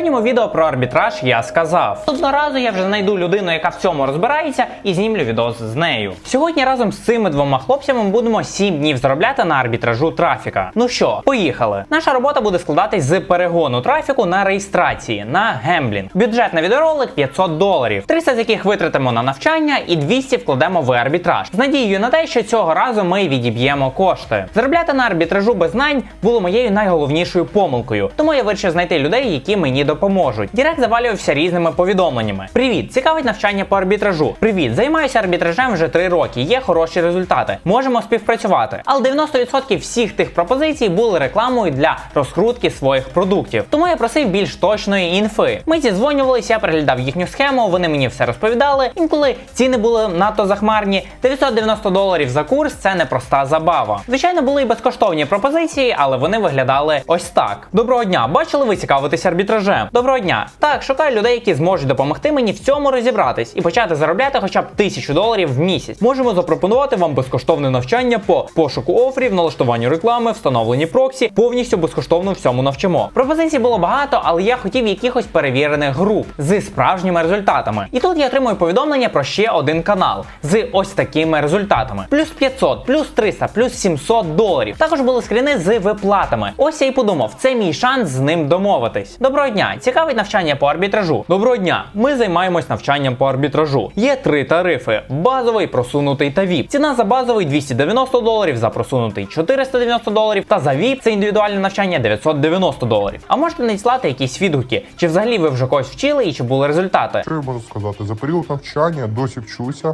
попередньому відео про арбітраж я сказав. Одного разу я вже знайду людину, яка в цьому розбирається, і знімлю відос з нею. Сьогодні разом з цими двома хлопцями будемо 7 днів заробляти на арбітражу трафіка. Ну що, поїхали. Наша робота буде складатись з перегону трафіку на реєстрації на гемблінг. Бюджет на відеоролик 500 доларів, 300 з яких витратимо на навчання і 200 вкладемо в арбітраж. З надією на те, що цього разу ми відіб'ємо кошти. Заробляти на арбітражу без знань було моєю найголовнішою помилкою, тому я вирішив знайти людей, які мені допоможуть. Дірект завалювався різними повідомленнями. Привіт, цікавить навчання по арбітражу. Привіт, займаюся арбітражем вже 3 роки. Є хороші результати. Можемо співпрацювати. Але 90% всіх тих пропозицій були рекламою для розкрутки своїх продуктів. Тому я просив більш точної інфи. Ми зідзвонювалися, я переглядав їхню схему, вони мені все розповідали. Інколи ціни були надто захмарні. 990 доларів за курс це непроста забава. Звичайно, були і безкоштовні пропозиції, але вони виглядали ось так. Доброго дня, бачили ви цікавитись арбітражем? Доброго дня. Так, шукаю людей, які зможуть допомогти мені в цьому розібратись і почати заробляти хоча б тисячу доларів в місяць. Можемо запропонувати вам безкоштовне навчання по пошуку оферів, налаштуванню реклами, встановленні проксі, повністю безкоштовно всьому навчимо. Пропозицій було багато, але я хотів якихось перевірених груп з справжніми результатами. І тут я отримую повідомлення про ще один канал з ось такими результатами: плюс 500, плюс 300, плюс 700 доларів. Також були скріни з виплатами. Ось я і подумав, це мій шанс з ним домовитись. Доброго дня, цікавить навчання по арбітражу. Доброго дня, ми займаємось навчанням по арбітражу. Є три тарифи: базовий, просунутий та VIP. Ціна за базовий 290 доларів, за просунутий 490 доларів, та за VIP це індивідуальне навчання 990 доларів. А можете надіслати якісь відгуки, чи взагалі ви вже когось вчили і чи були результати? Що я можу сказати? За період навчання досі вчуся,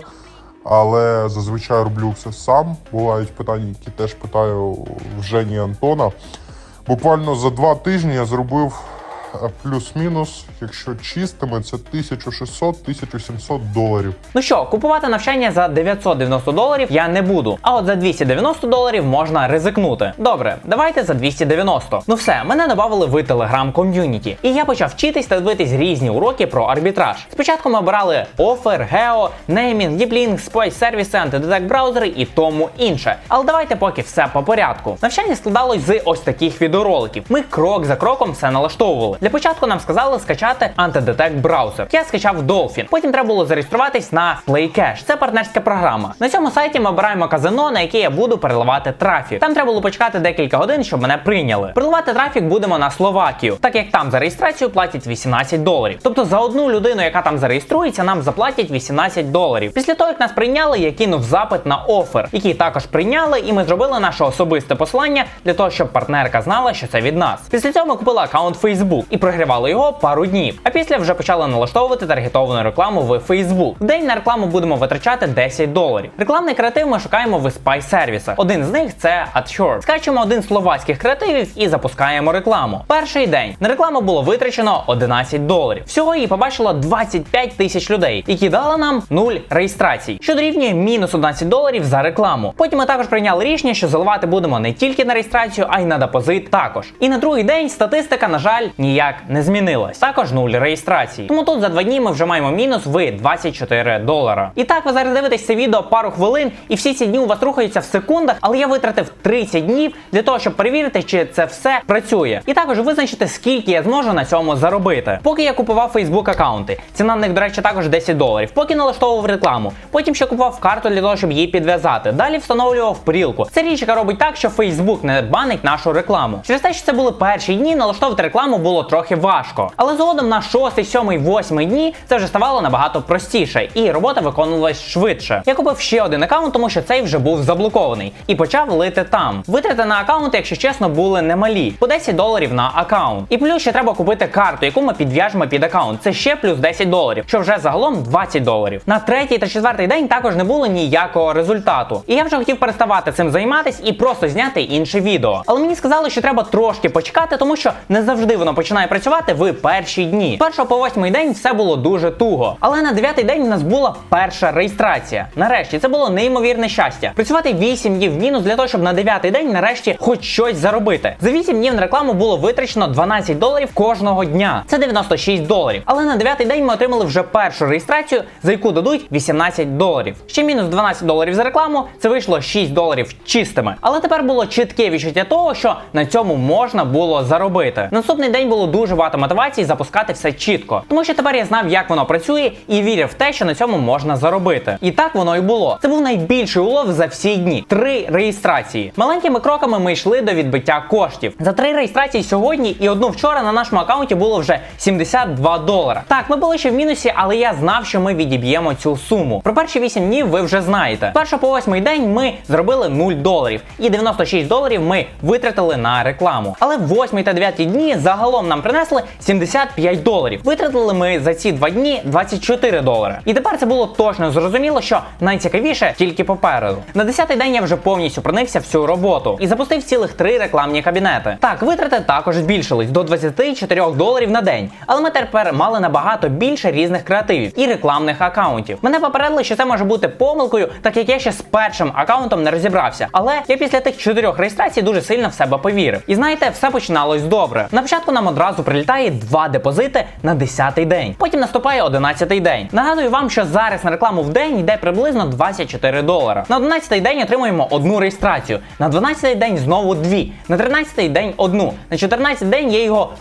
але зазвичай роблю все сам. Бувають питання, які теж питаю в Жені Антона. Буквально за два тижні я зробив плюс-мінус, якщо чистими, це 1600-1700 доларів. Ну що, купувати навчання за 990 доларів я не буду. А от за 290 доларів можна ризикнути. Добре, давайте за 290. Ну все, мене додали в телеграм ком'юніті. І я почав вчитись та дивитись різні уроки про арбітраж. Спочатку ми обирали офер, гео, неймінг, діплінг, спойс сервіси, антидетект браузери і тому інше. Але давайте поки все по порядку. Навчання складалось з ось таких відеороликів. Ми крок за кроком все налаштовували. Для початку нам сказали скачати антидетект браузер. Я скачав Dolphin. Потім треба було зареєструватись на PlayCash. Це партнерська програма. На цьому сайті ми обираємо казино, на яке я буду переливати трафік. Там треба було почекати декілька годин, щоб мене прийняли. Переливати трафік будемо на Словакію, так як там за реєстрацію платять 18 доларів. Тобто за одну людину, яка там зареєструється, нам заплатять 18 доларів. Після того, як нас прийняли, я кинув запит на офер, який також прийняли, і ми зробили наше особисте послання для того, щоб партнерка знала, що це від нас. Після цього ми купили аккаунт Facebook і прогрівали його пару днів. А після вже почали налаштовувати таргетовану рекламу в Facebook. В день на рекламу будемо витрачати 10 доларів. Рекламний креатив ми шукаємо в spy сервісах. Один з них це AdShort. Скачуємо один з словацьких креативів і запускаємо рекламу. Перший день на рекламу було витрачено 11 доларів. Всього її побачило 25 тисяч людей, які дали нам 0 реєстрацій, що дорівнює мінус 11 доларів за рекламу. Потім ми також прийняли рішення, що заливати будемо не тільки на реєстрацію, а й на депозит також. І на другий день статистика, на жаль, ніяк не змінилась. Також 0 реєстрацій. Тому тут за два дні ми вже маємо мінус в 24 долара. І так ви зараз дивитесь це відео пару хвилин, і всі ці дні у вас рухаються в секундах, але я витратив 30 днів для того, щоб перевірити, чи це все працює. І також визначити, скільки я зможу на цьому заробити. Поки я купував Facebook аккаунти, ціна на них, до речі, також 10 доларів. Поки налаштовував рекламу, потім ще купував карту для того, щоб її підв'язати. Далі встановлював прілку. Це річ, яка робить так, що Facebook не банить нашу рекламу. Через те, що це були перші дні, налаштовувати рекламу було трохи важко. Але згодом на 6, 7, 8 дні це вже ставало набагато простіше, і робота виконувалась швидше. Я купив ще один аккаунт, тому що цей вже був заблокований, і почав лити там. Витрати на аккаунт, якщо чесно, були немалі. По 10 доларів на аккаунт. І плюс ще треба купити карту, яку ми підв'яжемо під аккаунт. Це ще плюс 10 доларів, що вже загалом 20 доларів. На третій та четвертий день також не було ніякого результату. І я вже хотів переставати цим займатись і просто зняти інше відео. Але мені сказали, що треба трошки почекати, тому що не завжди воно починає працювати в перші дні. Першого по восьмий день все було дуже туго. Але на дев'ятий день в нас була перша реєстрація. Нарешті це було неймовірне щастя. Працювати 8 днів в мінус для того, щоб на дев'ятий день нарешті хоч щось заробити. За 8 днів на рекламу було витрачено 12 доларів кожного дня. Це 96 доларів. Але на дев'ятий день ми отримали вже першу реєстрацію, за яку дадуть 18 доларів. Ще мінус 12 доларів за рекламу. Це вийшло 6 доларів чистими. Але тепер було чітке відчуття того, що на цьому можна було заробити. Наступний день було було дуже багато мотивації запускати все чітко, тому що тепер я знав, як воно працює, і вірив в те, що на цьому можна заробити. І так воно і було. Це був найбільший улов за всі дні. Три реєстрації. Маленькими кроками ми йшли до відбиття коштів. За три реєстрації сьогодні і одну вчора на нашому аккаунті було вже 72 долара. Так, ми були ще в мінусі, але я знав, що ми відіб'ємо цю суму. Про перші 8 днів ви вже знаєте. Першого по восьмий день ми зробили 0 доларів, і 96 доларів ми витратили на рекламу. Але в 8 та 9 дні загалом нам принесли 75 доларів. Витратили ми за ці два дні 24 долари. І тепер це було точно зрозуміло, що найцікавіше тільки попереду. На 10-й день я вже повністю проникся в цю роботу і запустив цілих три рекламні кабінети. Так, витрати також збільшились до 24 доларів на день. Але ми тепер мали набагато більше різних креативів і рекламних акаунтів. Мене попередили, що це може бути помилкою, так як я ще з першим акаунтом не розібрався. Але я після тих чотирьох реєстрацій дуже сильно в себе повірив. І знаєте, все починалось добре. На початку нам одразу прилітає два депозити на 10-й день. Потім наступає 11-й день. Нагадую вам, що зараз на рекламу в день йде приблизно 24 долара. На 11-й день отримуємо одну реєстрацію. На 12-й день знову дві. На 13-й день одну. На 14-й день є його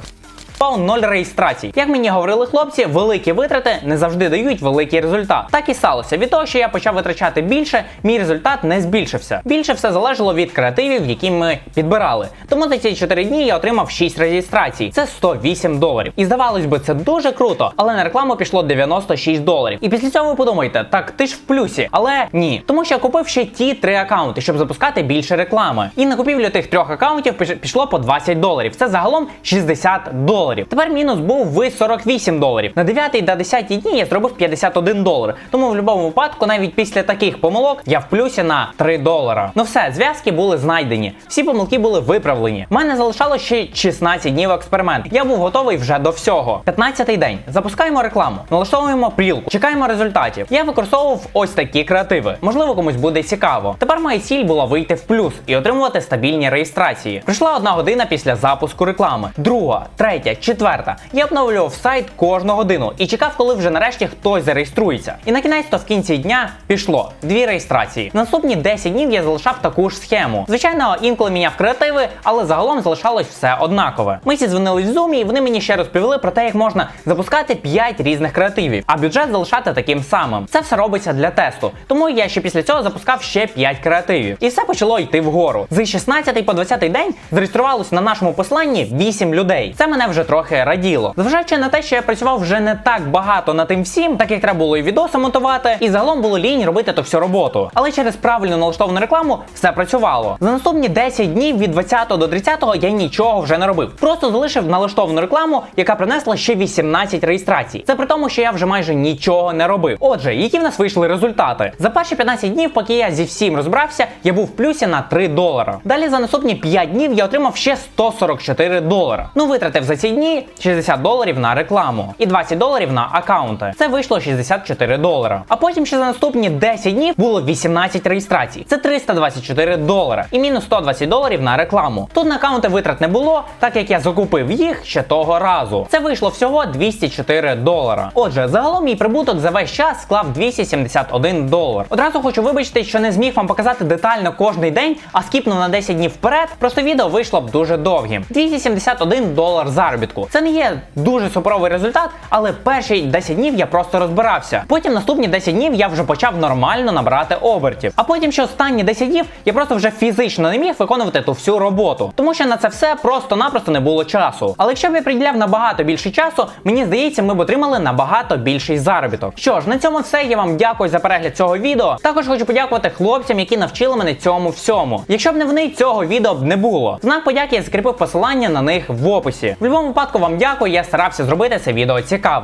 Впав ноль реєстрацій. Як мені говорили хлопці, великі витрати не завжди дають великий результат. Так і сталося. Від того, що я почав витрачати більше, мій результат не збільшився. Більше все залежало від креативів, які ми підбирали. Тому за ці 4 дні я отримав 6 реєстрацій. Це 108 доларів. І здавалось би, це дуже круто, але на рекламу пішло 96 доларів. І після цього ви подумаєте, так ти ж в плюсі, але ні. Тому що я купив ще ті три акаунти, щоб запускати більше реклами. І на купівлю тих трьох акаунтів пішло по 20 доларів. Це загалом 60 доларів. Тепер мінус був в 48 доларів. На 9 та 10 дні я зробив 51 долар. Тому в будь-якому випадку, навіть після таких помилок, я в плюсі на 3 долара. Ну все, зв'язки були знайдені. Всі помилки були виправлені. У мене залишалося ще 16 днів експеримент. Я був готовий вже до всього. 15-й день. Запускаємо рекламу, налаштовуємо прілку, чекаємо результатів. Я використовував ось такі креативи. Можливо, комусь буде цікаво. Тепер моя ціль була вийти в плюс і отримувати стабільні реєстрації. Прийшла одна година після запуску реклами, друга, третя, четверта. Я обновлював сайт кожну годину і чекав, коли вже нарешті хтось зареєструється. І на кінець то в кінці дня пішло дві реєстрації. Наступні 10 днів я залишав таку ж схему. Звичайно, інколи міняв креативи, але загалом залишалось все однакове. Ми всі дзвонили в Zoom і вони мені ще розповіли про те, як можна запускати 5 різних креативів, а бюджет залишати таким самим. Це все робиться для тесту. Тому я ще після цього запускав ще 5 креативів. І все почало йти вгору. З 16 по 20 день зареєструвалось на нашому посланні 8 людей. Це мене вже трохи раділо. Зважаючи на те, що я працював вже не так багато над тим всім, так як треба було і відоси монтувати, і загалом було лінь робити ту всю роботу. Але через правильно налаштовану рекламу все працювало. За наступні 10 днів від 20 до 30 я нічого вже не робив. Просто залишив налаштовану рекламу, яка принесла ще 18 реєстрацій. Це при тому, що я вже майже нічого не робив. Отже, які в нас вийшли результати? За перші 15 днів, поки я зі всім розбрався, я був в плюсі на 3 долара. Далі за наступні 5 днів я отримав ще 144 долара. Ну, витратив за ці дні 60 доларів на рекламу і 20 доларів на акаунти. Це вийшло 64 долара. А потім ще за наступні 10 днів було 18 реєстрацій. Це 324 долара і мінус 120 доларів на рекламу. Тут на акаунти витрат не було, так як я закупив їх ще того разу. Це вийшло всього 204 долара. Отже, загалом мій прибуток за весь час склав 271 долар. Одразу хочу вибачити, що не зміг вам показати детально кожний день, а скіпнув на 10 днів вперед. Просто відео вийшло б дуже довгим. 271 долар заробітку. Це не є дуже суперовий результат, але перші 10 днів я просто розбирався. Потім наступні 10 днів я вже почав нормально набирати обертів. А потім ще останні 10 днів я просто вже фізично не міг виконувати ту всю роботу, тому що на це все просто-напросто не було часу. Але якщо б я приділяв набагато більше часу, мені здається, ми б отримали набагато більший заробіток. Що ж, на цьому все. Я вам дякую за перегляд цього відео. Також хочу подякувати хлопцям, які навчили мене цьому всьому. Якщо б не вони, цього відео б не було. Знак подяки я закріпив посилання на них в описі. В будь-якому випадку вам дякую, я старався зробити це відео цікавим.